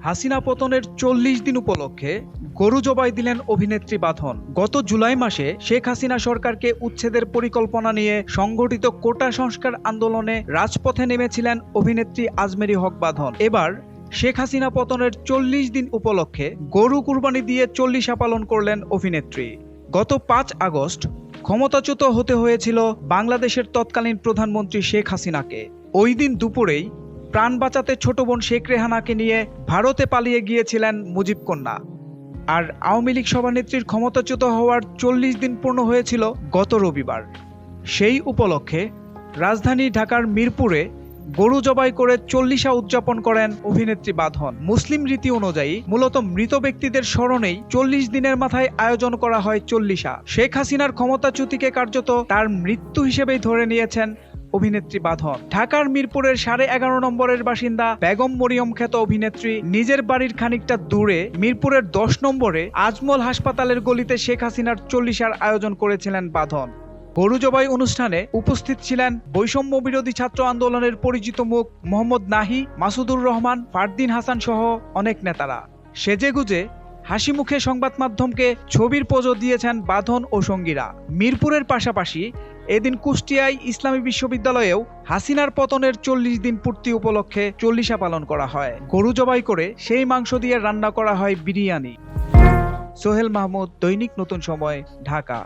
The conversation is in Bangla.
হাসিনা পতনের চল্লিশ দিন উপলক্ষে গরু জবাই দিলেন অভিনেত্রী বাঁধন। গত জুলাই মাসে শেখ হাসিনা সরকারকে উচ্ছেদের পরিকল্পনা নিয়ে সংগঠিত কোটা সংস্কার আন্দোলনে রাজপথে নেমেছিলেন অভিনেত্রী আজমেরি হক বাঁধন। এবার শেখ হাসিনা পতনের চল্লিশ দিন উপলক্ষে গরু কুরবানি দিয়ে চল্লিশা পালন করলেন অভিনেত্রী। গত পাঁচ আগস্ট ক্ষমতাচ্যুত হতে হয়েছিল বাংলাদেশের তৎকালীন প্রধানমন্ত্রী শেখ হাসিনাকে। ওই দিন দুপুরেই প্রাণ বাঁচাতে ছোট বোন শেখ রেহানাকে নিয়ে ভারতে পালিয়ে গিয়েছিলেন মুজিব কন্যা। আর আওয়ামী লীগ সভানেত্রীর ক্ষমতাচ্যুত হওয়ার চল্লিশ দিন পূর্ণ হয়েছিল গত রবিবার। সেই উপলক্ষে রাজধানী ঢাকার মিরপুরে গরু জবাই করে চল্লিশা উদযাপন করেন অভিনেত্রী বাঁধন। মুসলিম রীতি অনুযায়ী মূলত মৃত ব্যক্তিদের স্মরণেই চল্লিশ দিনের মাথায় আয়োজন করা হয় চল্লিশা। শেখ হাসিনার ক্ষমতাচ্যুতিকে কার্যত তার মৃত্যু হিসেবেই ধরে নিয়েছেন অভিনেত্রী বাঁধন ঢাকার মিরপুরের সাড়ে এগারো নম্বরের বাসিন্দা বেগম মরিয়ম খ্যাত অভিনেত্রী নিজের বাড়ির খানিকটা দূরে মিরপুরের দশ নম্বরে আজমল হাসপাতালের গলিতে শেখ হাসিনার চল্লিশার আয়োজন করেছিলেন বাঁধন। গরু জবাই অনুষ্ঠানে উপস্থিত ছিলেন বৈষম্য বিরোধী ছাত্র আন্দোলনের পরিচিত মুখ মোহাম্মদ নাহি, মাসুদুর রহমান, ফারদিন হাসান সহ অনেক নেতারা। সেজেগুজে হাসি মুখে সংবাদ মাধ্যমকে ছবির পোজো দিয়েছেন বাঁধন ও সঙ্গীরা। মিরপুরের পাশাপাশি এদিন কুষ্টিয়ায় ইসলামী বিশ্ববিদ্যালয়েও হাসিনার পতনের চল্লিশ দিন পূর্তি উপলক্ষে চল্লিশা পালন করা হয়। গরু জবাই করে সেই মাংস দিয়ে রান্না করা হয় বিরিয়ানি। সোহেল মাহমুদ, দৈনিক নতুন সময়, ঢাকা।